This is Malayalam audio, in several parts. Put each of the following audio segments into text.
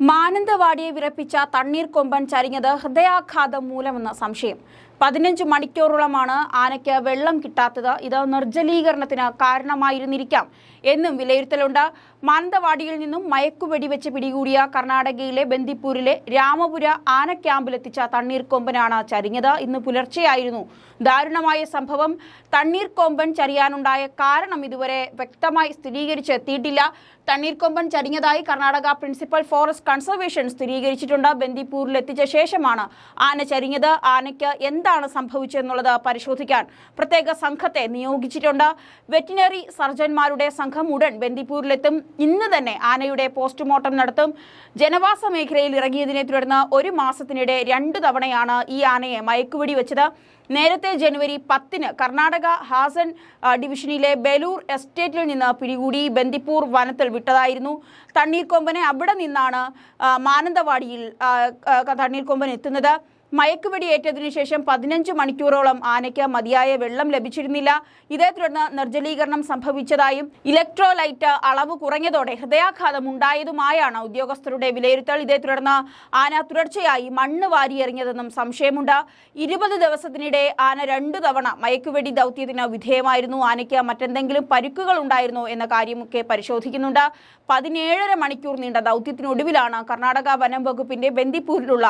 മാനന്തവാടിയെ വിറപ്പിച്ച തണ്ണീർ കൊമ്പൻ ചരിഞ്ഞത് ഹൃദയാഘാതം മൂലമെന്ന സംശയം. പതിനഞ്ച് മണിക്കൂറോളമാണ് ആനയ്ക്ക് വെള്ളം കിട്ടാത്തത്. ഇത് നിർജലീകരണത്തിന് കാരണമായിരുന്നിരിക്കാം എന്നും വിലയിരുത്തലുണ്ട്. മാനന്തവാടിയിൽ നിന്നും മയക്കുവെടി വെച്ച് പിടികൂടിയ കർണാടകയിലെ ബന്ദിപ്പൂരിലെ രാമപുര ആന ക്യാമ്പിലെത്തിച്ച തണ്ണീർ കൊമ്പനാണ് ചരിഞ്ഞത്. ഇന്ന് പുലർച്ചെയായിരുന്നു. ദാരുണമായ സംഭവം. തണ്ണീർ കൊമ്പൻ ചരിയാനുണ്ടായ കാരണം ഇതുവരെ വ്യക്തമായി സ്ഥിരീകരിച്ചെത്തിയിട്ടില്ല. തണ്ണീർക്കൊമ്പൻ ചരിഞ്ഞതായി കർണാടക പ്രിൻസിപ്പൽ ഫോറസ്റ്റ് കൺസർവേഷൻ സ്ഥിരീകരിച്ചിട്ടുണ്ട്. ബന്ദിപ്പൂരിൽ എത്തിച്ച ശേഷമാണ് ആന ചരിഞ്ഞത്. ആനയ്ക്ക് എന്താണ് സംഭവിച്ചതെന്നുള്ളത് പരിശോധിക്കാൻ പ്രത്യേക സംഘത്തെ നിയോഗിച്ചിട്ടുണ്ട്. വെറ്റിനറി സർജന്മാരുടെ സംഘം ഉടൻ ബന്ദിപ്പൂരിലെത്തും. ഇന്ന് തന്നെ ആനയുടെ പോസ്റ്റ്മോർട്ടം നടത്തും. ജനവാസ മേഖലയിൽ ഇറങ്ങിയതിനെ തുടർന്ന് ഒരു മാസത്തിനിടെ രണ്ടു തവണയാണ് ഈ ആനയെ മയക്കുവെടി വെച്ചത്. നേരത്തെ ജനുവരി പത്തിന് കർണാടക ഹാസൻ ഡിവിഷനിലെ ബലൂർ എസ്റ്റേറ്റിൽ നിന്ന് പിടികൂടി ബന്ദിപ്പൂർ വനത്തിൽ വിട്ടതായിരുന്നു. തണ്ണീർക്കൊമ്പനെ അവിടെ നിന്നാണ് മാനന്തവാടിയിൽ തണ്ണീർക്കൊമ്പൻ എത്തുന്നത്. മയക്കുവെടി ഏറ്റതിനു ശേഷം പതിനഞ്ച് മണിക്കൂറോളം ആനയ്ക്ക് മതിയായ വെള്ളം ലഭിച്ചിരുന്നില്ല. ഇതേ തുടർന്ന് നിർജലീകരണം സംഭവിച്ചതായും ഇലക്ട്രോലൈറ്റ് അളവ് കുറഞ്ഞതോടെ ഹൃദയാഘാതം ഉണ്ടായതുമായാണ് ഉദ്യോഗസ്ഥരുടെ വിലയിരുത്തൽ. ഇതേ തുടർന്ന് ആന തുടർച്ചയായി മണ്ണ് വാരിയെറിഞ്ഞതെന്നും സംശയമുണ്ട്. ഇരുപത് ദിവസത്തിനിടെ ആന രണ്ടു തവണ മയക്കുവെടി ദൗത്യത്തിന് വിധേയമായിരുന്നു. ആനയ്ക്ക് മറ്റെന്തെങ്കിലും പരുക്കുകൾ ഉണ്ടായിരുന്നോ എന്ന കാര്യമൊക്കെ പരിശോധിക്കുന്നുണ്ട്. പതിനേഴര മണിക്കൂർ നീണ്ട ദൗത്യത്തിനൊടുവിലാണ് കർണാടക വനം വകുപ്പിന്റെ ബന്ദിപ്പൂരിലുള്ള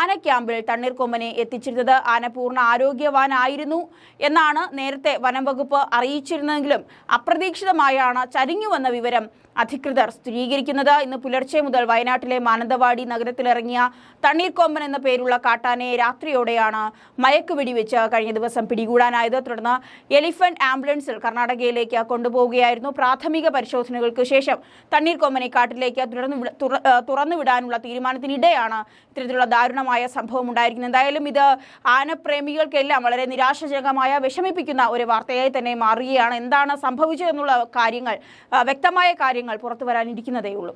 ആന ക്യാമ്പിൽ തണ്ണീർക്കൊമ്പനെ എത്തിച്ചിരുന്നത് ആന പൂർണ ആരോഗ്യവാനായിരുന്നു എന്നാണ് നേരത്തെ വനം വകുപ്പ് അറിയിച്ചിരുന്നെങ്കിലും അപ്രതീക്ഷിതമായാണ് ചരിഞ്ഞുവന്ന വിവരം അധികൃതർ സ്ഥിരീകരിക്കുന്നത്. ഇന്ന് പുലർച്ചെ മുതൽ വയനാട്ടിലെ മാനന്തവാടി നഗരത്തിലിറങ്ങിയ തണ്ണീർക്കൊമ്പൻ എന്ന പേരുള്ള കാട്ടാനയെ രാത്രിയോടെയാണ് മയക്ക് വെടിവെച്ച് കഴിഞ്ഞ ദിവസം പിടികൂടാനായത്. തുടർന്ന് എലിഫന്റ് ആംബുലൻസിൽ കർണാടകയിലേക്ക് കൊണ്ടുപോവുകയായിരുന്നു. പ്രാഥമിക പരിശോധനകൾക്ക് ശേഷം തണ്ണീർക്കൊമ്പനെ കാട്ടിലേക്ക് തുടർന്ന് വിട- തുറ- ഏഹ് തുറന്നുവിടാനുള്ള തീരുമാനത്തിനിടെയാണ് ഇത്തരത്തിലുള്ള ദാരുണമായ സംഭവം ഉണ്ടായിരിക്കുന്നത്. എന്തായാലും ഇത് ആനപ്രേമികൾക്കെല്ലാം വളരെ നിരാശാജനകമായ വിഷമിപ്പിക്കുന്ന ഒരു വാർത്തയായി തന്നെ മാറുകയാണ്. എന്താണ് സംഭവിച്ചതെന്നുള്ള കാര്യങ്ങൾ വ്യക്തമായ കാര്യങ്ങൾ പുറത്തു വരാനിരിക്കുന്നതേ ഉള്ളൂ